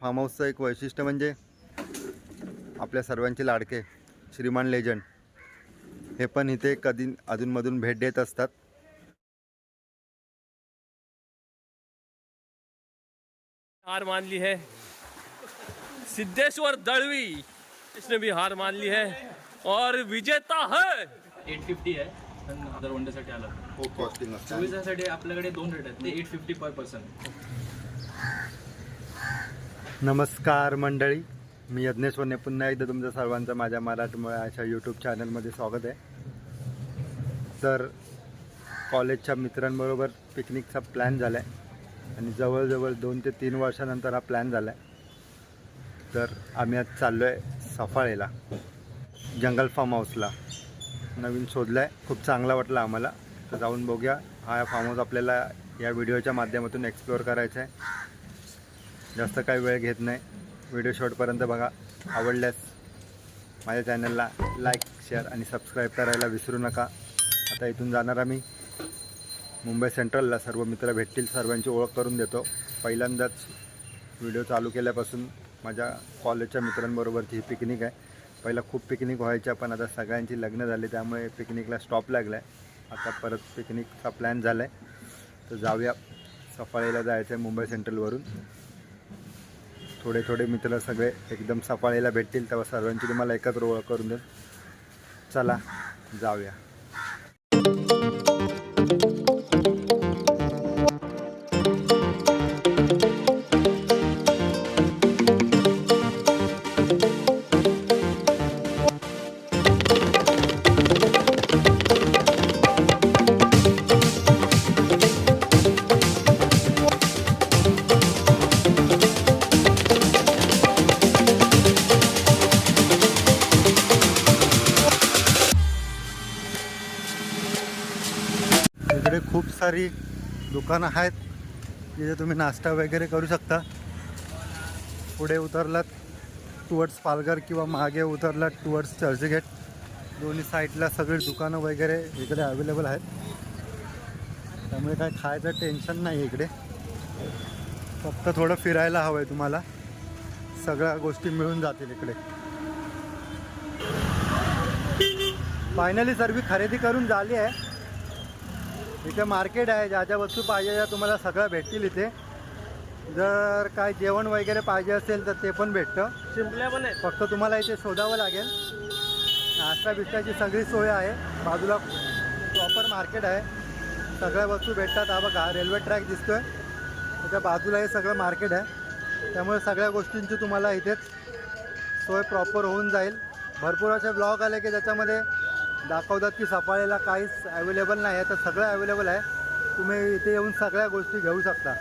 Form हाऊसचं एक वैशिष्ट्य म्हणजे आपल्या सर्वांचे लाडके श्रीमान लेजंड हे पण इथे कधी अधूनमधून भेट देत असतात. हार मान ली है. सिद्धेश्वर दळवी इसने भी हार मान ली है. और विजेता है. एट फिफ्टी आहे आलं. खूप कॉस्टिंग आपल्याकडे दोन रेट आहेत. ते एट फिफ्टी पर पर्सन नमस्कार मंडळी. मी यज्ञेश्वरने पुन्हा एकदा तुमचं सर्वांचं माझ्या मराठमोळ्या अशा यूट्यूब चॅनलमध्ये स्वागत आहे. तर कॉलेजच्या मित्रांबरोबर पिकनिकचा प्लॅन झाला आहे आणि जवळजवळ दोन ते तीन वर्षानंतर हा प्लॅन झाला आहे तर आम्ही आज चाललो आहे सफाळेला. जंगल फार्म हाऊसला नवीन शोधला आहे खूप चांगला वाटला आम्हाला. तर जाऊन बघूया. हा फार्म हाऊस आपल्याला या व्हिडिओच्या माध्यमातून एक्सप्लोअर करायचा आहे जास्त काही वेळ घेत नाही. व्हिडिओ शॉर्टपर्यंत बघा. आवडल्यास माझ्या चॅनलला लाईक शेअर आणि सबस्क्राईब करायला विसरू नका. आता इथून जाणार आम्ही. मुंबई सेंट्रलला सर्व मित्र भेटतील. सर्वांची ओळख करून देतो. पहिल्यांदाच व्हिडिओ चालू केल्यापासून माझ्या कॉलेजच्या मित्रांबरोबरची ही पिकनिक आहे. पहिला खूप पिकनिक व्हायच्या पण आता सगळ्यांची लग्न झाली. त्यामुळे पिकनिकला स्टॉप लागला आहे आता परत पिकनिकचा प्लॅन झाला आहे तर जाऊया. सफाळीला जायचं आहे मुंबई सेंट्रलवरून थोडे थोडे मित्र सगळे एकदम सफाळीला भेटतील तेव्हा सर्वांची तुम्हाला एकत्र ओळख करून देईल. चला जाऊया. खूप सारी दुकानं आहेत तिथे तुम्ही नाश्ता वगैरे करू शकता. पुढे उतरलात टुवर्ड्स पालघर किंवा मागे उतरलात टुवर्ड्स चर्चगेट दोन्ही साईडला सगळी दुकानं वगैरे इकडे अवेलेबल आहेत. त्यामुळे काय खायचं टेन्शन नाही इकडे. फक्त थोडं फिरायला हवं आहे तुम्हाला. सगळ्या गोष्टी मिळून जातील इकडे. फायनली सर्वी खरेदी करून झाली आहे. इथे मार्केट आहे ज्या ज्या वस्तू पाहिजे त्या तुम्हाला सगळ्या भेटतील इथे. जर काय जेवण वगैरे पाहिजे असेल तर ते पण भेटतं. शिंपल्या पण आहेत. फक्त तुम्हाला इथे शोधावं लागेल. नाश्ता बिस्टाची सगळी सोय आहे. बाजूला प्रॉपर मार्केट आहे. सगळ्या वस्तू भेटतात. हा बघा रेल्वे ट्रॅक दिसतोय. त्याच्या बाजूला हे सगळं मार्केट आहे. त्यामुळे सगळ्या गोष्टींची तुम्हाला इथेच सोय प्रॉपर होऊन जाईल. भरपूर असे ब्लॉग आले की ज्याच्यामध्ये दाखवतात की सफाळीला काहीच अवेलेबल नाही आहे. तर सगळं अवेलेबल आहे. तुम्ही इथे येऊन सगळ्या गोष्टी घेऊ शकता.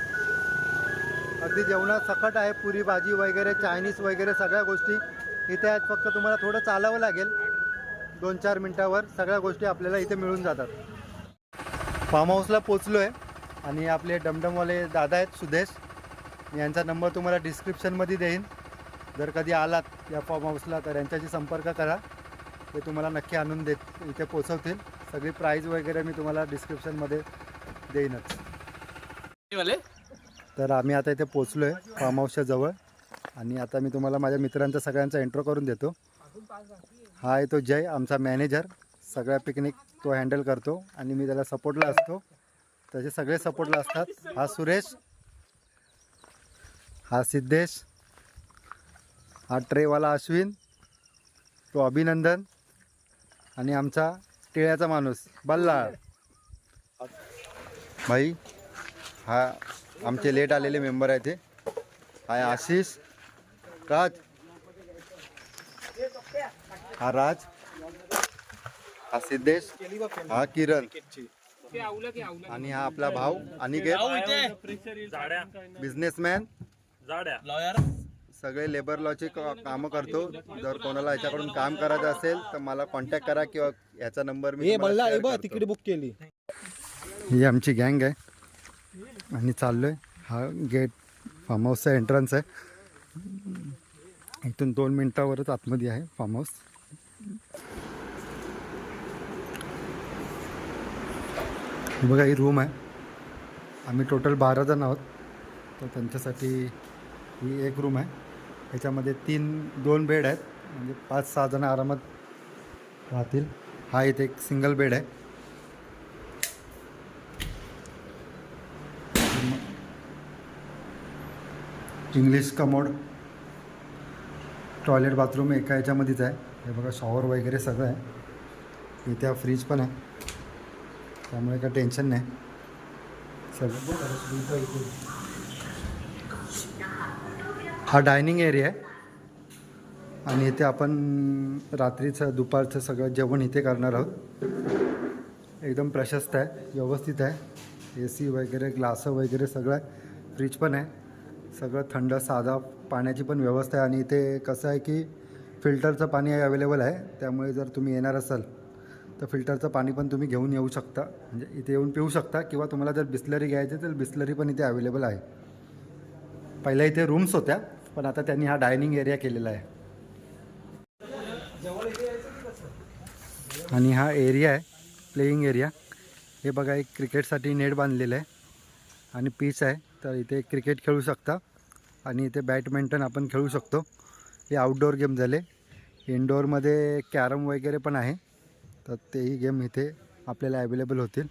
अगदी जेवणात सकट आहे. पुरी भाजी वगैरे चायनीज वगैरे सगळ्या गोष्टी इथे आहेत. फक्त तुम्हाला थोडं चालावं लागेल. दोन चार मिनटावर सगळ्या गोष्टी आपल्याला इथे मिळून जातात. फार्म हाऊसला पोचलो आहे आणि आपले डमडमवाले दादा आहेत सुदेश. यांचा नंबर तुम्हाला डिस्क्रिप्शनमध्ये देईन. जर कधी आलात या फार्म हाऊसला तर यांच्याशी संपर्क करा. ते तुम्हाला नक्की आणून देत इथे पोचवतील. सगळी प्राईज वगैरे मी तुम्हाला डिस्क्रिप्शनमध्ये देईनच. वाले? तर आम्ही आता इथे पोचलो आहे फार्म हाऊसच्या जवळ. आणि आता मी तुम्हाला माझ्या मित्रांचा सगळ्यांचा एंट्रो करून देतो. हा आहे तो जय आमचा मॅनेजर सगळ्या पिकनिक तो हँडल करतो आणि मी त्याला सपोर्टला असतो. त्याचे सगळे सपोर्टला असतात. हा सुरेश हा सिद्धेश हा ट्रेवाला अश्विन तो अभिनंदन आणि आमचा टिळ्याचा माणूस बल्लाळ. भाई हा आमचे लेट आलेले मेंबर आहे ते. हाय आशिष राज. हा राज. हा सिद्धेश हा किरण. आणि हा आपला भाऊ अनिकेत. बिझनेसमॅन सगळे लेबर लॉचे कामं करतो. जर कोणाला याच्याकडून काम करायचं असेल तर मला कॉन्टॅक्ट करा किंवा याचा नंबर मी तुम्हाला share करतो. तिकीट बुक केली. ही आमची गँग आहे. आणि चाललोय. हा गेट फार्म हाऊसचा एंट्रन्स आहे. इथून दोन मिनटावरच आतमध्ये आहे फार्म हाऊस ही बघा ही रूम आहे. आम्ही टोटल बारा जण आहोत. तर त्यांच्यासाठी ही एक रूम आहे. ह्याच्यामध्ये तीन दोन बेड आहेत. म्हणजे पाच सहा जण आरामात राहतील. हा इथे एक सिंगल बेड आहे. इंग्लिश कमोड टॉयलेट बाथरूम एका याच्यामध्येच आहे. हे बघा शॉवर वगैरे सगळं आहे. इथे हा फ्रीज पण आहे. त्यामुळे काय टेन्शन नाही. सगळं हा डायनिंग एरिया आहे. आणि इथे आपण रात्रीचं दुपारचं सगळं जेवण इथे करणार आहोत. एकदम प्रशस्त आहे व्यवस्थित आहे. ए सी वगैरे ग्लासं वगैरे सगळं आहे. फ्रीज पण आहे. सगळं थंड साधा पाण्याची पण व्यवस्था आहे. आणि इथे कसं आहे की फिल्टरचं पाणी अवेलेबल आहे. त्यामुळे जर तुम्ही येणार असाल तर फिल्टरचं पाणी पण तुम्ही घेऊन येऊ शकता. म्हणजे इथे येऊन पिऊ शकता. किंवा तुम्हाला जर बिस्लरी घ्यायची तर बिस्लरी पण इथे अवेलेबल आहे. पहिल्या इथे रूम्स होत्या. पण आता त्यांनी हा डायनिंग एरिया केलेला आहे. आणि हा एरिया आहे प्लेईंग एरिया. हे बघा एक क्रिकेटसाठी नेट बांधलेलं आहे आणि पीच आहे. तर इथे क्रिकेट खेळू शकता आणि इथे बॅडमिंटन आपण खेळू शकतो. हे आउटडोर गेम झाले. इनडोअरमध्ये कॅरम वगैरे पण आहे. तर तेही गेम इथे आपल्याला अवेलेबल होतील.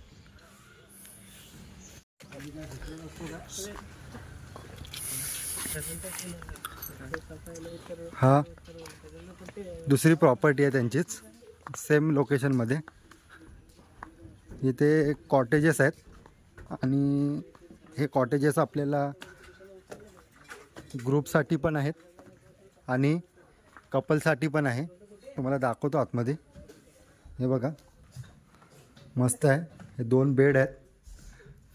हा. दुसरी प्रॉपर्टी आहे त्यांचीच. सेम लोकेशनमध्ये इथे कॉटेजेस आहेत. आणि हे कॉटेजेस आपल्याला ग्रुपसाठी पण आहेत. आणि कपलसाठी पण आहे. तुम्हाला दाखवतो आतमध्ये. हे बघा. मस्त आहे. हे दोन बेड आहेत.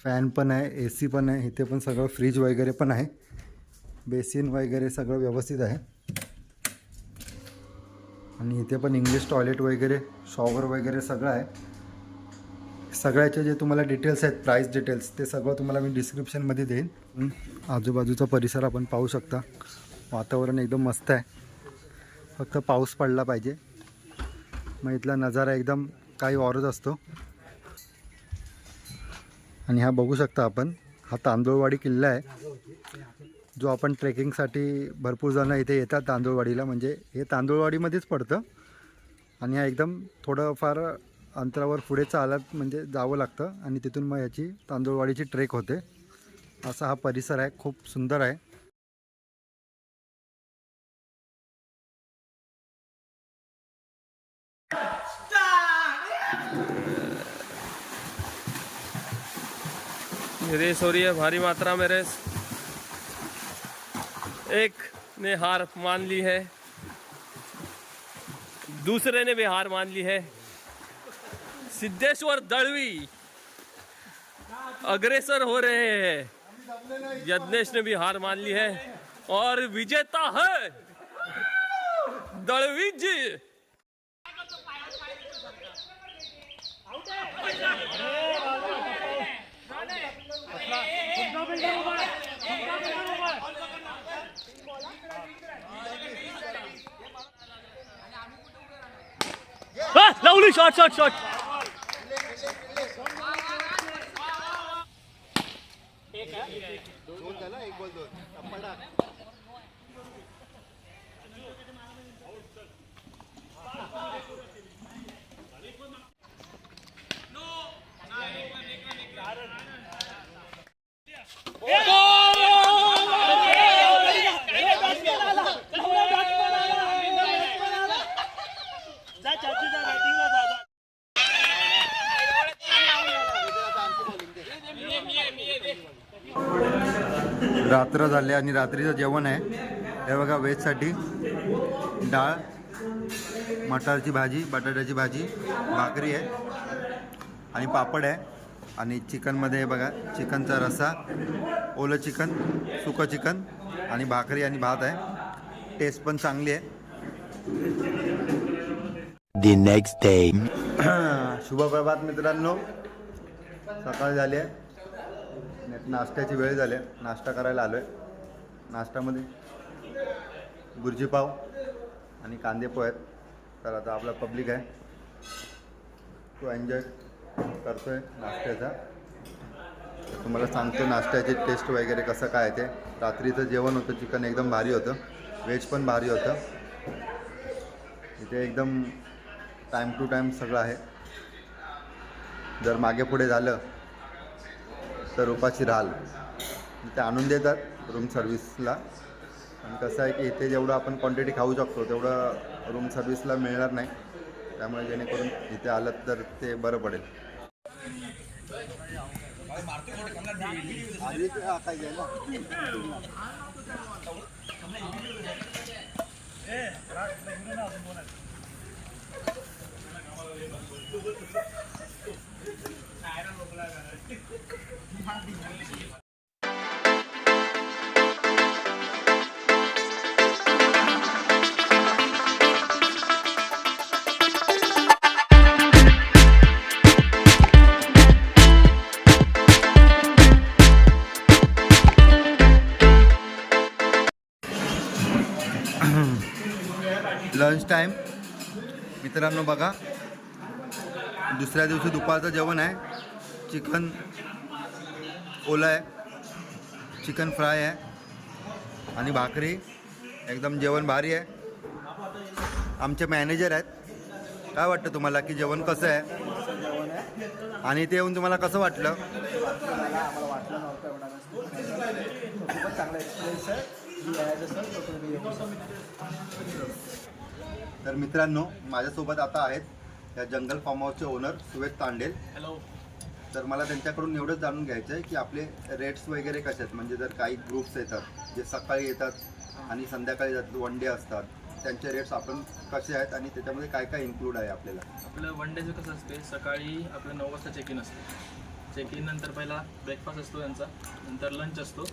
फॅन पण आहे. ए सी पण आहे. इथे पण सगळं फ्रीज वगैरे पण आहे. बेसिन वगैरे सगळं व्यवस्थित आहे. आणि इथे पण इंग्लिश टॉयलेट वगैरे शॉवर वगैरे सगळं आहे. सगळ्याचे जे तुम्हाला डिटेल्स आहेत प्राईस डिटेल्स ते सगळं तुम्हाला मी डिस्क्रिप्शनमध्ये देईन. आजूबाजूचा परिसर आपण पाहू शकता. वातावरण एकदम मस्त आहे. फक्त पाऊस पडला पाहिजे. मग इथला नजारा एकदम काही औरच असतो. आणि हा बघू शकता आपण. हा तांदूळवाडी किल्ला आहे. जो आपण ट्रेकिंगसाठी भरपूर जणं इथे येतात तांदूळवाडीला म्हणजे हे तांदूळवाडीमध्येच पडतं. आणि हा एकदम थोडंफार अंतरावर पुढे चालत म्हणजे जावं लागतं आणि तिथून मग याची तांदूळवाडीची ट्रेक होते. असा हा परिसर आहे खूप सुंदर आहे. रेस हो रही है भारी मात्रा में रेस। एक ने हार मान ली है। दूसरे ने भी हार मान ली है। सिद्धेश्वर दळवी अग्रेसर हो रहे हैं। यज्ञेश ने भी हार मान ली है। और विजेता है Dalvi ji. Lovely shot shot shot रात्र झाले आणि रात्रीचं जेवण आहे. हे बघा व्हेजसाठी डाळ मटारची भाजी बटाट्याची भाजी भाकरी आहे आणि पापड आहे. आणि चिकनमध्ये हे बघा चिकनचा रस्सा ओलं चिकन सुकं चिकन आणि भाकरी आणि भात आहे. टेस्ट पण चांगली आहे. The next day. शुभप्रभात मित्रांनो. सकाळ झाली आहे. नाश्त्याची वेळ झाली आहे. नाश्ता करायला आलो आहे नाश्त्यामध्ये बुर्जीपाव आणि कांदेपोहे आहेत. तर आता आपला पब्लिक आहे. तो एन्जॉय करतो आहे नाश्त्याचा. तुम्हाला सांगतो नाश्त्याची टेस्ट वगैरे कसं काय ते. रात्रीचं जेवण होतं चिकन एकदम भारी होतं. व्हेज पण भारी होतं. इथे एकदम टाईम टू टाईम सगळं आहे. जर मागे पुढे झालं तर उपाशी राहाल. ते आणून देतात रूम सर्व्हिसला आणि कसं आहे की इथे जेवढं आपण क्वांटिटी खाऊ शकतो तेवढं रूम सर्व्हिसला मिळणार नाही. त्यामुळे जेणेकरून इथे आलं तर ते बरं पडेल. लंच टाईम मित्रांनो बघा दुसऱ्या दिवशी दुपारचं जेवण आहे. चिकन ओलं आहे. चिकन फ्राय आहे. आणि भाकरी. एकदम जेवण भारी आहे. आमचे मॅनेजर आहेत. काय वाटतं तुम्हाला की जेवण कसं आहे? आणि ते येऊन तुम्हाला कसं वाटलं? तर मित्रांनो माझ्यासोबत आता आहेत या जंगल फार्म हाऊसचे ओनर सुवेद तांडेल. हॅलो तर मला त्यांच्याकडून एवढंच जाणून घ्यायचं आहे की आपले रेट्स वगैरे कसे आहेत? म्हणजे जर काही ग्रुप्स येतात जे सकाळी येतात आणि संध्याकाळी जातात वन डे असतात त्यांचे रेट्स आपण कसे आहेत आणि त्याच्यामध्ये काय काय इन्क्लूड आहे आपल्याला? आपलं वन डेचं कसं असते सकाळी आपलं नऊ वाजता चेक इन असते. चेक इन नंतर पहिला ब्रेकफास्ट असतो त्यांचा नंतर लंच असतो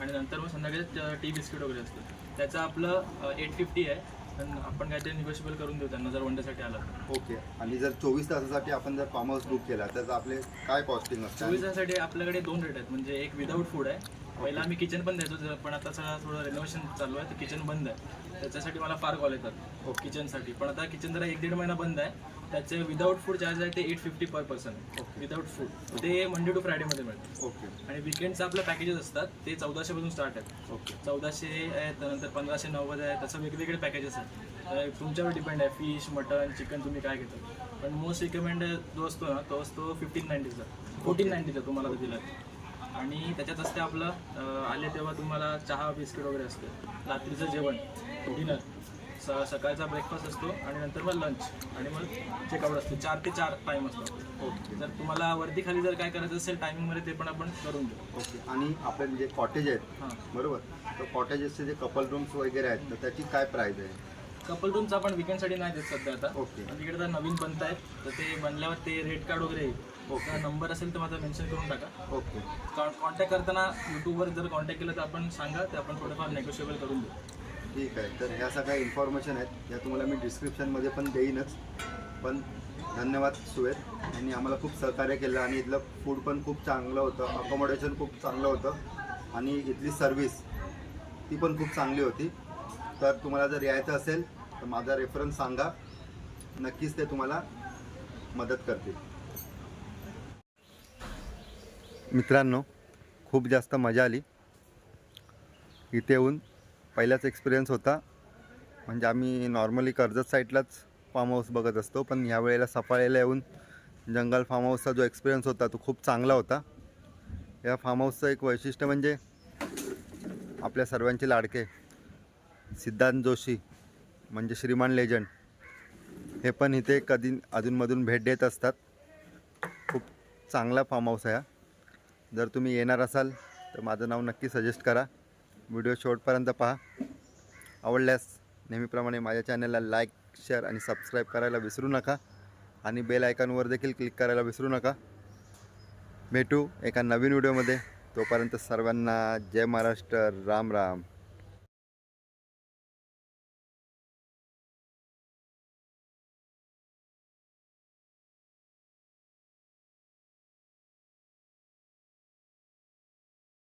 आणि नंतर मग संध्याकाळी टी बिस्किट वगैरे असतं. त्याचं आपलं एट फिफ्टी आहे. पण आपण काहीतरी निगोशिएबल करून देऊ त्यांना जर वन डेसाठी आलं तर. ओके. आणि जर चोवीस तासासाठी आपण जर फार्म हाऊस बुक केला त्याचं आपले काय कॉस्टिंग असतं? चोवीस तासासाठी आपल्याकडे दोन रेट आहेत. म्हणजे एक विदाऊट फूड आहे. पहिला आम्ही किचन पण द्यायचो जर- पण आता सगळं थोडं रेनोव्हेशन चालू आहे तर किचन बंद आहे. त्याच्यासाठी मला फार कॉल येतात. हो किचनसाठी पण आता किचन जरा एक दीड महिना बंद आहे. त्याचे विदाऊट फूड चार्ज आहे ते eight fifty per person without food ते मंडे टू फ्रायडेमध्ये मिळतं. ओके आणि विकेंडचं आपलं पॅकेजेस असतात ते चौदाशेपासून स्टार्ट आहेत. ओके चौदाशे आहेत त्यानंतर पंधराशे नव्वद आहे तसं वेगवेगळे पॅकेजेस आहेत. तुमच्यावर डिपेंड आहे फिश मटन चिकन तुम्ही काय घेता. पण मोस्ट रिकमेंड जो असतो ना तो असतो फिफ्टीन नाईन्टीचा फोर्टीन नाईन्टीचा तुम्हाला दिला. आणि त्याच्यात असते आपलं आले तेव्हा तुम्हाला चहा बिस्किट वगैरे असते. रात्रीचं जेवण डिनर स सकाळचा ब्रेकफास्ट असतो आणि नंतर मग लंच आणि मग चेकआउट असतो. चार ते चार टाईम असतो ओके जर तुम्हाला वरती खाली जर काय करायचं असेल टायमिंगमध्ये ते पण आपण करून देऊ. ओके आणि आपले जे कॉटेज आहेत हां. बरोबर? तर कॉटेजेसचे जे कपल रूम्स वगैरे आहेत तर त्याची काय प्राईज आहे? कपल रूमचा आपण विकेंडसाठी नाही देत सध्या आता. ओके. तिकडे तर नवीन बनत आहेत. तर ते बनल्यावर ते रेट कार्ड वगैरे येईल ओके. नंबर असेल तर माझा मेन्शन करून टाका. ओके कॉन्टॅक्ट करताना यूट्यूबवर जर कॉन्टॅक्ट केलं तर आपण सांगा ते आपण थोडंफार नेगोशिएबल करून देऊ. ठीक आहे. तर ह्या सगळ्या इन्फॉर्मेशन आहेत. या तुम्हाला मी डिस्क्रिप्शनमध्ये पण देईनच. पण धन्यवाद सुवेद यांनी आम्हाला खूप सहकार्य केलं आणि इथलं फूड पण खूप चांगलं होतं. अकोमोडेशन खूप चांगलं होतं. आणि इथली सर्विस ती पण खूप चांगली होती. तर तुम्हाला जर यायचं असेल तर माझा रेफरन्स सांगा. नक्कीच ते तुम्हाला मदत करतील. मित्रांनो खूप जास्त मजा आली. इथे येऊन पहिलाच एक्सपिरियन्स होता. म्हणजे आम्ही नॉर्मली कर्जत साईडलाच फार्म हाऊस बघत असतो. पण ह्या वेळेला येऊन जंगल फार्म हाऊसचा जो एक्सपिरियन्स होता तो खूप चांगला होता. या फार्म हाऊसचं एक वैशिष्ट्य म्हणजे आपल्या सर्वांचे लाडके. सिद्धांत जोशी म्हणजे श्रीमान लेजंड हे पण इथे कधी अधूनमधून भेट देत असतात. खूप चांगला फार्म हाऊस आहे हा. जर तुम्ही येणार असाल तर माझं नाव नक्की सजेस्ट करा. व्हिडिओ शेवटपर्यंत पहा. आवडल्यास नेहमीप्रमाणे माझ्या चॅनलला लाईक शेअर आणि सबस्क्राईब करायला विसरू नका. आणि बेल आयकॉनवर देखील क्लिक करायला विसरू नका. भेटू एका नवीन व्हिडिओमध्ये तोपर्यंत सर्वांना जय महाराष्ट्र. राम राम.